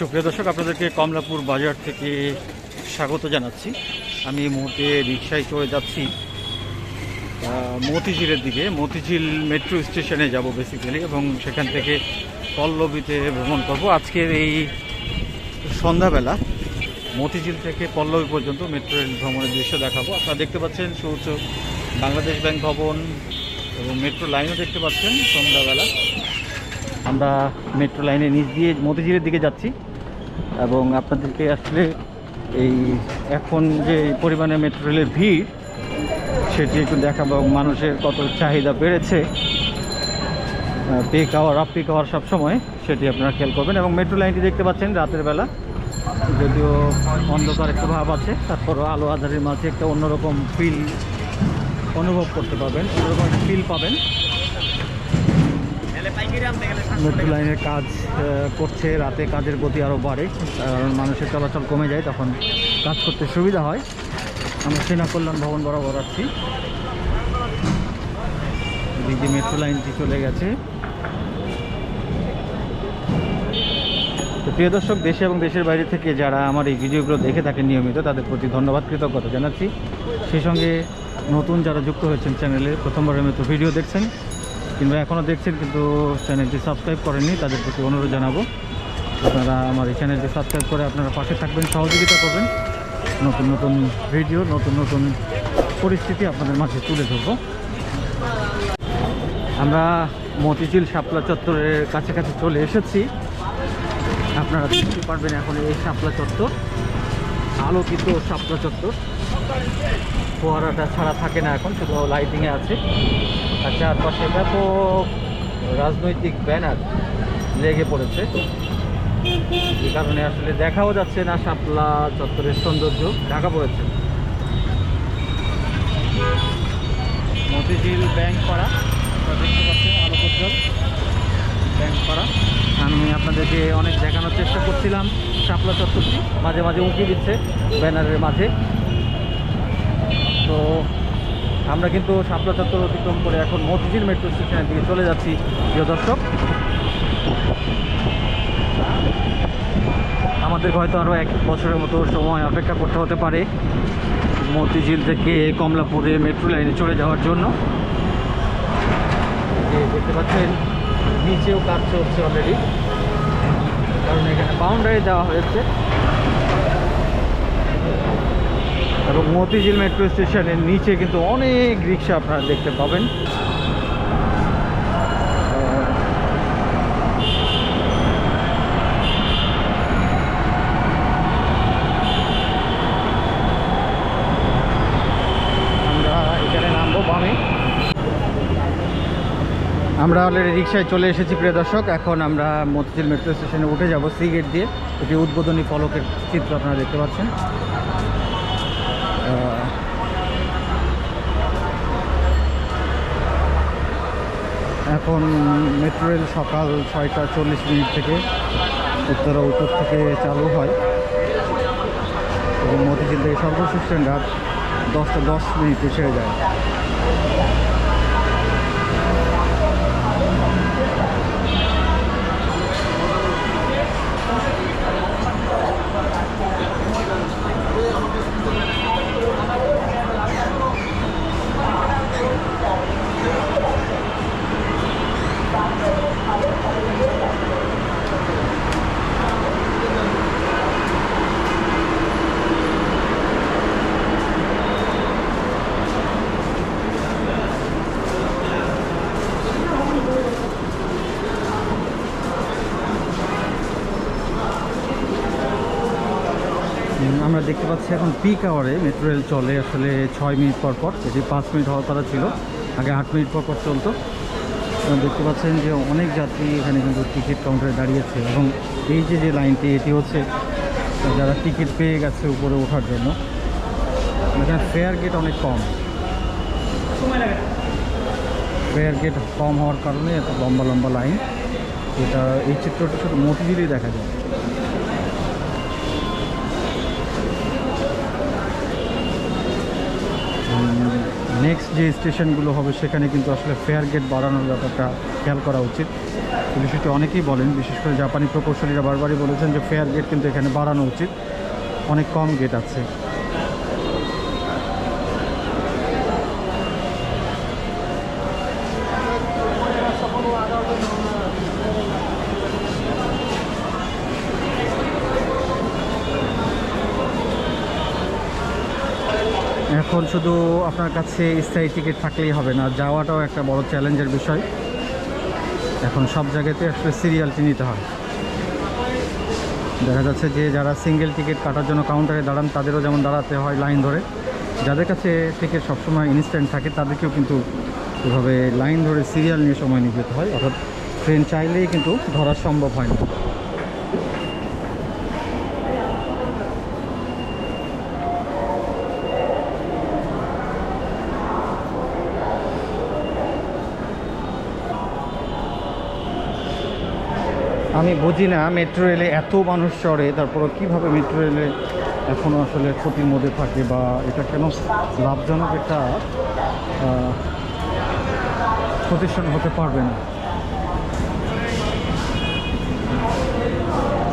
সুপ্রিয় দর্শক, আপনাদেরকে কমলাপুর বাজার থেকে স্বাগত জানাচ্ছি। আমি এই মুহূর্তে রিক্সায় চলে যাচ্ছি মতিঝিলের দিকে। মতিঝিল মেট্রো স্টেশনে যাব বেসিক্যালি এবং সেখান থেকে পল্লবীতে ভ্রমণ করব। আজকের এই সন্ধ্যাবেলা মতিঝিল থেকে পল্লবী পর্যন্ত মেট্রো রেল ভ্রমণের দৃশ্য দেখাবো। আপনারা দেখতে পাচ্ছেন সুউচ্চ বাংলাদেশ ব্যাংক ভবন এবং মেট্রো লাইনও দেখতে পাচ্ছেন সন্ধ্যাবেলা। আমরা মেট্রো লাইনে নিচ দিয়ে মতিঝিলের দিকে যাচ্ছি। এবং আপনাদেরকে আসলে এই এখন যে পরিমাণে মেট্রো রেলের ভিড়, সেটি একটু দেখাবো মানুষের কত চাহিদা বেড়েছে peak hour off peak hour সবসময় সেটি আপনারা খেয়াল করবেন। এবং মেট্রো লাইনটি দেখতে পাচ্ছেন রাতের বেলা, যদিও অন্ধকার একটু ভাব আছে, তারপরও আলো আধারের মাঝে একটা অন্যরকম ফিল অনুভব করতে পারবেন, অন্যরকম ফিল পাবেন। মেট্রো লাইনের কাজ করছে রাতে কাজের গতি আরও বাড়ে কারণ মানুষের চলাচল কমে যায় তখন কাজ করতে সুবিধা হয়। আমরা সেনা কল্যাণ ভবন বরাবর আছি। যে মেট্রো লাইনটি চলে গেছে। তো প্রিয় দর্শক দেশে এবং দেশের বাইরে থেকে যারা আমার এই ভিডিওগুলো দেখে থাকেন নিয়মিত তাদের প্রতি ধন্যবাদ কৃতজ্ঞতা জানাচ্ছি। সেই সঙ্গে নতুন যারা যুক্ত হয়েছেন চ্যানেলে প্রথমবারের মতো ভিডিও দেখছেন। কিংবা এখনও দেখছেন কিন্তু চ্যানেলটি সাবস্ক্রাইব করেননি, তাদের প্রতি অনুরোধ জানাব। আপনারা আমার এই চ্যানেলটি সাবস্ক্রাইব করে আপনারা পাশে থাকবেন, সহযোগিতা করবেন। নতুন নতুন ভিডিও, নতুন নতুন পরিস্থিতি আপনাদের মাঝে তুলে ধরবো। আমরা মতিঝিল শাপলা চত্বরের কাছাকাছি চলে এসেছি। আপনারা দেখতে পারবেন এখন এই শাপলা চত্বর, আলোকিত শাপলা চত্বর। ফোয়ারাটা ছাড়া থাকে না এখন, শুধু লাইটিংয়ে আছে। আর চারপাশে ব্যাপক রাজনৈতিক ব্যানার লেগে পড়েছে। যে কারণে আসলে দেখাও যাচ্ছে না, শাপলা চত্বরের সৌন্দর্য ঢাকা পড়েছে। মতিঝিল ব্যাংক পাড়া দেখতে পাচ্ছেন ব্যাংক আমি আপনাদেরকে অনেক দেখানোর চেষ্টা করছিলাম, শাপলা চত্বরটি মাঝে মাঝে উঁকি দিচ্ছে ব্যানারের মাঝে। তো আমরা কিন্তু শাপলা চত্বর অতিক্রম করে এখন মতিঝিল মেট্রো স্টেশনের দিকে চলে যাচ্ছি। প্রিয় দর্শক, আমাদের হয়তো আরও এক বছরের মতো সময় অপেক্ষা করতে হতে পারে মতিঝিল থেকে কমলাপুরে মেট্রো লাইনে চলে যাওয়ার জন্য। দেখতে পাচ্ছেন, নিচেও কাজ চলছে অলরেডি কারণ এখানে বাউন্ডারি দেওয়া হয়েছে। এবং মতিঝিল মেট্রো স্টেশনের নিচে কিন্তু অনেক রিক্সা আপনারা দেখতে পাবেন। আমরা অলরেডি রিক্সায় চলে এসেছি, প্রিয় দর্শক। এখন আমরা মতিঝিল মেট্রো স্টেশনে উঠে যাব সি গেট দিয়ে। এটি উদ্বোধনী ফলকের চিত্র আপনারা দেখতে পাচ্ছেন। এখন মেট্রো রেল সকাল ছয়টা চল্লিশ মিনিট থেকে উত্তরা উত্তর থেকে চালু হয়। এবং মতিঝিল থেকে সর্বশেষ ট্রেন রাত দশটা দশ মিনিট ছেড়ে যায়। পাচ্ছি এখন পিক আওয়ারে মেট্রো রেল চলে আসলে ছয় মিনিট পর পর এটি পাঁচ মিনিট হওয়ার কথা ছিল আগে আট মিনিট পর পর চলতো। দেখতে পাচ্ছেন যে অনেক যাত্রী এখানে কিন্তু টিকিট কাউন্টারে দাঁড়িয়েছে এবং এই যে যে লাইনটি এটি হচ্ছে যারা টিকিট পেয়ে গেছে উপরে ওঠার জন্য। এখানে ফেয়ার গেট অনেক কম। ফেয়ার গেট কম হওয়ার কারণে এত লম্বা লম্বা লাইন এটা এই চিত্রটা শুধু মতিঝিলেই দেখা যায়। নেক্সট যে স্টেশনগুলো হবে, সেখানে কিন্তু আসলে ফেয়ার গেট বাড়ানোর ব্যাপারটা খেয়াল করা উচিত। বিষয়টি অনেকেই বলেন, বিশেষ করে জাপানি প্রকৌশলীরা বারবারই বলেছেন যে ফেয়ার গেট কিন্তু এখানে বাড়ানো উচিত। অনেক কম গেট আছে। এখন শুধু আপনার কাছে স্থায়ী টিকিট থাকলেই হবে না, যাওয়াটাও একটা বড় চ্যালেঞ্জের বিষয়। এখন সব জায়গাতে আসলে সিরিয়ালটি নিতে হয়। দেখা যাচ্ছে যে যারা সিঙ্গেল টিকিট কাটার জন্য কাউন্টারে দাঁড়ান, তাদেরও যেমন দাঁড়াতে হয় লাইন ধরে। যাদের কাছে টিকিট সবসময় ইনস্ট্যান্ট থাকে, তাদেরকেও কিন্তু এভাবে লাইন ধরে সিরিয়াল নিয়ে সময় নিয়ে যেতে হয়। অর্থাৎ ট্রেন চাইলেই কিন্তু ধরা সম্ভব হয় না। আমি বুঝি না মেট্রো রেলে এত মানুষ চড়ে তারপরে কীভাবে মেট্রো রেলে এখনও আসলে ক্ষতির মধ্যে থাকে বা এটা কেন লাভজনক একটা প্রতিষ্ঠান হতে পারবে না?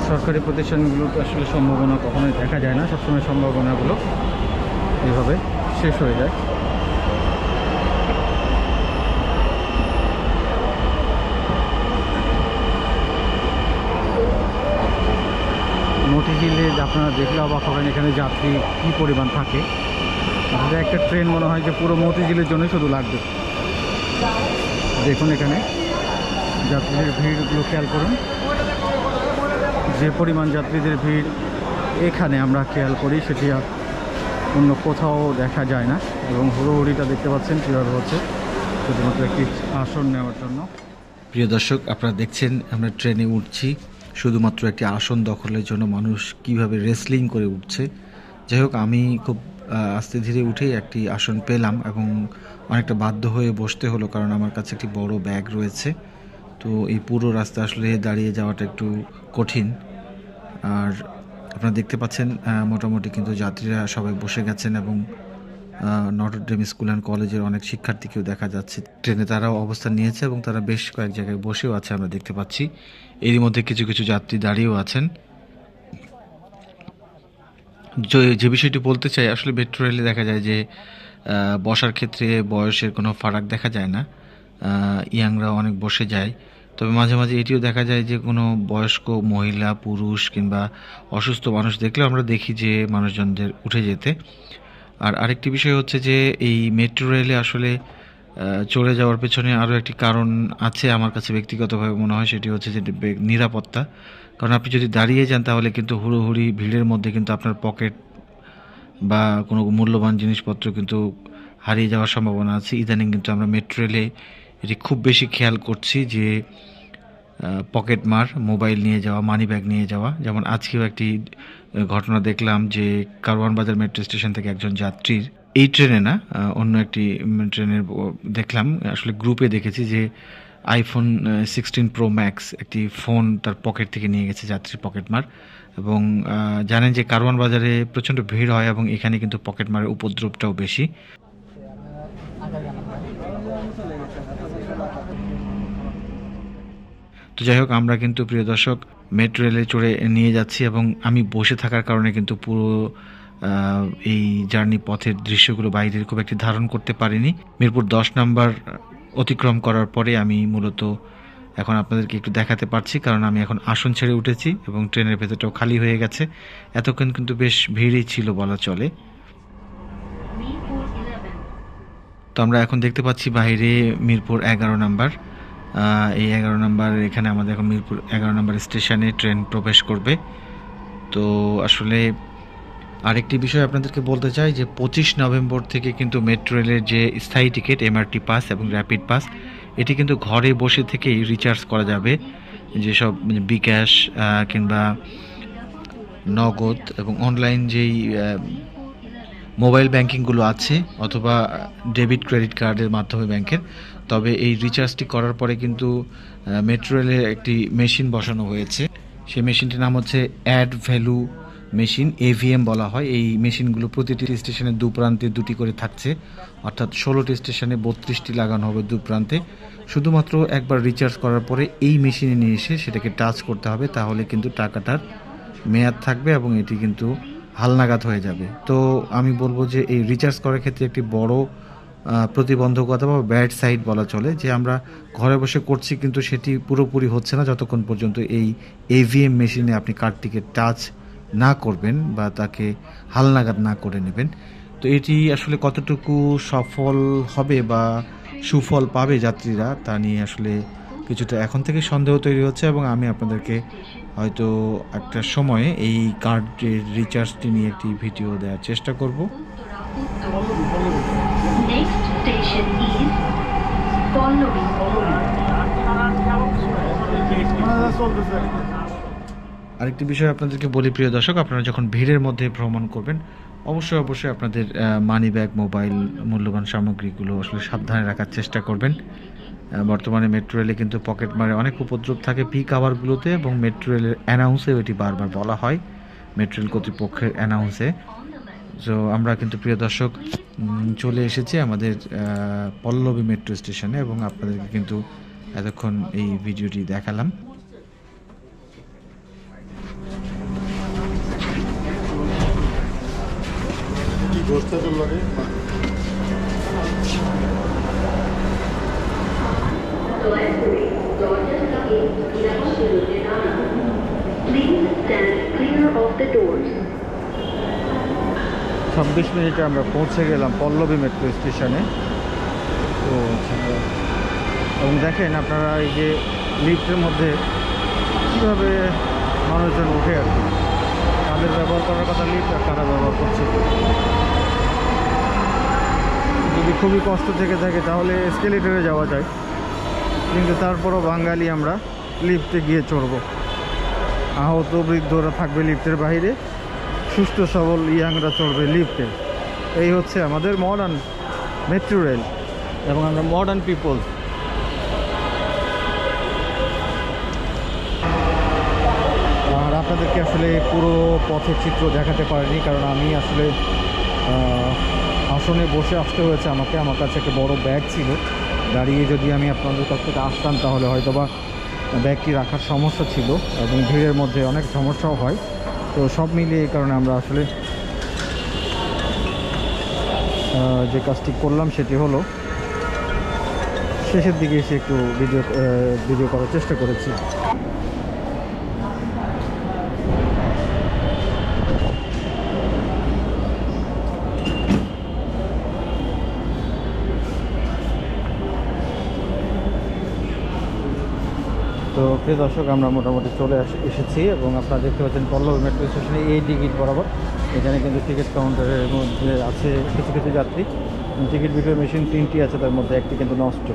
সরকারি প্রতিষ্ঠানগুলোতে আসলে সম্ভাবনা কখনোই দেখা যায় না, সবসময় সম্ভাবনাগুলো এইভাবে শেষ হয়ে যায়। মতিঝিলে আপনারা দেখলে অবাক হবেন এখানে যাত্রী কী পরিমাণ থাকে। একটা ট্রেন মনে হয় যে পুরো মতিঝিলের জন্য শুধু লাগবে। দেখুন এখানে। যাত্রীদের ভিড়গুলো খেয়াল করুন। যে পরিমাণ যাত্রীদের ভিড় এখানে আমরা খেয়াল করি সেটি আর অন্য কোথাও দেখা যায় না। এবং হুড়োহুড়িটা দেখতে পাচ্ছেন কীভাবে হচ্ছে। শুধুমাত্র একটি আসন নেওয়ার জন্য। প্রিয় দর্শক, আপনারা দেখছেন, আমরা ট্রেনে উঠছি। শুধুমাত্র একটি আসন দখলের জন্য মানুষ কীভাবে রেসলিং করে উঠছে। যাই হোক, আমি খুব আস্তে ধীরে উঠেই একটি আসন পেলাম এবং অনেকটা বাধ্য হয়ে বসতে হলো কারণ আমার কাছে একটি বড় ব্যাগ রয়েছে। তো এই পুরো রাস্তা আসলে দাঁড়িয়ে যাওয়াটা একটু কঠিন। আর আপনারা দেখতে পাচ্ছেন মোটামুটি কিন্তু যাত্রীরা সবাই বসে গেছেন এবং নটরডেম স্কুল অ্যান্ড কলেজের অনেক শিক্ষার্থীকেও দেখা যাচ্ছে। ট্রেনে তারাও অবস্থান নিয়েছে এবং তারা বেশ কয়েক জায়গায় বসেও আছে, আমরা দেখতে পাচ্ছি। এরই মধ্যে কিছু কিছু যাত্রী দাঁড়িয়েও আছেন। যে- বিষয়টি বলতে চাই, আসলে মেট্রো রেলে দেখা যায় যে বসার ক্ষেত্রে বয়সের কোনো ফারাক দেখা যায় না। ইয়াংরা অনেক বসে যায়। তবে মাঝে মাঝে এটিও দেখা যায় যে, কোনো বয়স্ক মহিলা, পুরুষ কিংবা অসুস্থ মানুষ দেখলেও আমরা দেখি যে, মানুষজনদের উঠে যেতে। আর আরেকটি বিষয় হচ্ছে যে এই মেট্রো রেলে আসলে চলে যাওয়ার পেছনে আরও একটি কারণ আছে আমার কাছে ব্যক্তিগতভাবে মনে হয়, সেটি হচ্ছে যে নিরাপত্তা। কারণ আপনি যদি দাঁড়িয়ে যান তাহলে কিন্তু হুড়োহুড়ি ভিড়ের মধ্যে কিন্তু আপনার পকেট বা কোনো মূল্যবান জিনিসপত্র কিন্তু হারিয়ে যাওয়ার সম্ভাবনা আছে। ইদানিং কিন্তু আমরা মেট্রো রেলে এটি খুব বেশি খেয়াল করছি যে পকেট মার মোবাইল নিয়ে যাওয়া মানি ব্যাগ নিয়ে যাওয়া। যেমন আজকেও একটি ঘটনা দেখলাম যে কারওয়ান বাজার মেট্রো স্টেশন থেকে একজন যাত্রীর, এই ট্রেনে না অন্য একটি ট্রেনের দেখলাম, আসলে গ্রুপে দেখেছি যে আইফোন সিক্সটিন প্রো ম্যাক্স একটি ফোন তার পকেট থেকে নিয়ে গেছে যাত্রীর পকেটমার এবং জানেন যে কারওয়ান বাজারে প্রচণ্ড ভিড় হয় এবং এখানে কিন্তু পকেটমারের উপদ্রবটাও বেশি। তো যাই হোক আমরা কিন্তু প্রিয় দর্শক মেট্রো রেলে চড়ে নিয়ে যাচ্ছি এবং আমি বসে থাকার কারণে কিন্তু পুরো এই জার্নি পথের দৃশ্যগুলো বাইরের খুব একটি ধারণ করতে পারিনি। মিরপুর দশ নাম্বার অতিক্রম করার পরে আমি মূলত এখন আপনাদেরকে একটু দেখাতে পারছি কারণ আমি এখন আসন ছেড়ে উঠেছি এবং ট্রেনের ভেতরটাও খালি হয়ে গেছে। এতক্ষণ কিন্তু বেশ ভিড়ই ছিল বলা চলে। তো আমরা এখন দেখতে পাচ্ছি বাইরে মিরপুর এগারো নাম্বার। এই এগারো নাম্বার, এখানে আমাদের এখন মিরপুর এগারো নাম্বার স্টেশনে ট্রেন প্রবেশ করবে। তো আসলে আরেকটি বিষয় আপনাদেরকে বলতে চাই যে, পঁচিশ নভেম্বর থেকে কিন্তু মেট্রো রেলের যে স্থায়ী টিকিট এমআরটি পাস এবং র্যাপিড পাস, এটি কিন্তু ঘরে বসে থেকেই রিচার্জ করা যাবে। যেসব মানে বিকাশ কিংবা নগদ এবং অনলাইন যেই মোবাইল ব্যাংকিংগুলো আছে, অথবা ডেবিট ক্রেডিট কার্ডের মাধ্যমে ব্যাংকের তবে এই রিচার্জটি করার পরে কিন্তু মেট্রো রেলের একটি মেশিন বসানো হয়েছে। সেই মেশিনটির নাম হচ্ছে অ্যাড ভ্যালু মেশিন এভিএম বলা হয়। এই মেশিনগুলো প্রতিটি স্টেশনে দু প্রান্তে দুটি করে থাকছে। অর্থাৎ ষোলোটি স্টেশনে বত্রিশটি লাগানো হবে দু প্রান্তে। শুধুমাত্র একবার রিচার্জ করার পরে এই মেশিনে নিয়ে এসে সেটাকে টাচ করতে হবে, তাহলে কিন্তু টাকাটার মেয়াদ থাকবে এবং এটি কিন্তু হালনাগাদ হয়ে যাবে। তো আমি বলব যে এই রিচার্জ করার ক্ষেত্রে একটি বড় প্রতিবন্ধকতা বা ব্যাড সাইড বলা চলে, যে আমরা ঘরে বসে করছি কিন্তু সেটি পুরোপুরি হচ্ছে না যতক্ষণ পর্যন্ত এই এভিএম মেশিনে আপনি কার্ডটিকে টাচ না করবেন বা তাকে হালনাগাদ না করে নেবেন। তো এটি আসলে কতটুকু সফল হবে বা সুফল পাবে যাত্রীরা তা নিয়ে আসলে কিছুটা এখন থেকে সন্দেহ তৈরি হচ্ছে এবং আমি আপনাদেরকে হয়তো একটা সময়ে এই কার্ডের রিচার্জটি নিয়ে একটি ভিডিও দেওয়ার চেষ্টা করব। আরেকটি বিষয় আপনাদেরকে বলি, প্রিয় দর্শক, আপনারা যখন ভিড়ের মধ্যে ভ্রমণ করবেন, অবশ্যই অবশ্যই আপনাদের মানি ব্যাগ মোবাইল মূল্যবান সামগ্রীগুলো আসলে সাবধানে রাখার চেষ্টা করবেন। বর্তমানে মেট্রো রেলে কিন্তু পকেট মারে অনেক উপদ্রব থাকে পিক আওয়ারগুলোতে এবং মেট্রো রেলের অ্যানাউন্সেও এটি বারবার বলা হয়। মেট্রো রেল কর্তৃপক্ষের অ্যানাউন্সে সো আমরা কিন্তু প্রিয় দর্শক চলে এসেছি আমাদের পল্লবী মেট্রো স্টেশনে এবং আপনাদেরকে কিন্তু এতক্ষণ এই ভিডিওটি দেখালাম Please stand clear of the doors. ছাব্বিশ মিনিটে আমরা পৌঁছে গেলাম পল্লবী মেট্রো স্টেশনে। তো এবং দেখেন আপনারা এই যে লিফটের মধ্যে কীভাবে মানুষজন উঠে আর কি। তাদের ব্যবহার করার কথা লিফ্ট আর তারা ব্যবহার করছে। যদি খুবই কষ্ট থেকে থাকে তাহলে স্কেলেটারে যাওয়া যায়। কিন্তু তারপরও বাঙালি আমরা লিফটে গিয়ে চড়বো। আহত বৃদ্ধরা থাকবে লিফটের বাইরে সুস্থ সবল ইয়াংরা চলবে লিফটে। এই হচ্ছে আমাদের মডার্ন মেট্রো রেল এবং আমরা মডার্ন পিপল আর আপনাদেরকে আসলে পুরো পথের চিত্র দেখাতে পারিনি, কারণ আমি আসলে আসনে বসে আসতে হয়েছে আমাকে। আমার কাছে একটা বড় ব্যাগ ছিল। দাঁড়িয়ে যদি আমি আপনাদের কাছ থেকে আসতাম, তাহলে হয়তোবা ব্যাগটি রাখার সমস্যা ছিল এবং ভিড়ের মধ্যে অনেক সমস্যাও হয়। তো সব মিলিয়ে এই কারণে আমরা আসলে যে কাজটি করলাম সেটি হলো, শেষের দিকে এসে একটু ভিডিও ভিডিও করার চেষ্টা করেছি তো প্রিয় দর্শক, আমরা মোটামুটি চলে এসেছি এবং আপনারা দেখতে পাচ্ছেন পল্লব মেট্রো স্টেশনে এই টিকিট বরাবর। এখানে কিন্তু টিকিট কাউন্টারের মধ্যে আছে কিছু কিছু যাত্রী। টিকিট বিক্রয় মেশিন তিনটি আছে, তার মধ্যে একটি কিন্তু নষ্ট।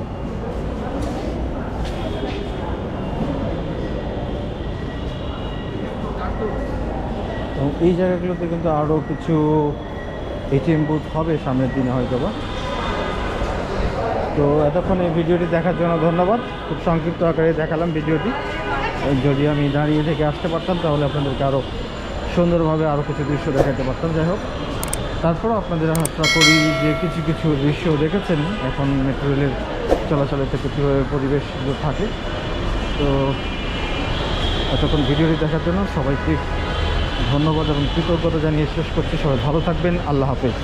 এই জায়গাগুলোতে কিন্তু আরও কিছু এটিএম বুথ হবে সামনের দিনে হয়তো বা তো এতক্ষণ এই ভিডিওটি দেখার জন্য ধন্যবাদ। খুব সংক্ষিপ্ত আকারে দেখালাম ভিডিওটি। যদি আমি দাঁড়িয়ে থেকে আসতে পারতাম, তাহলে আপনাদেরকে আরও সুন্দরভাবে আরও কিছু দৃশ্য দেখাতে পারতাম। যাই হোক তারপরেও আপনাদের আশা করি যে কিছু কিছু দৃশ্য দেখেছেন। এখন মেট্রো রেলের চলাচলের ক্ষেত্রে কীভাবে পরিবেশগুলো থাকে। তো এতক্ষণ ভিডিওটি দেখার জন্য সবাইকে ধন্যবাদ এবং কৃতজ্ঞতা জানিয়ে শেষ করছি। সবাই ভালো থাকবেন। আল্লাহ হাফেজ।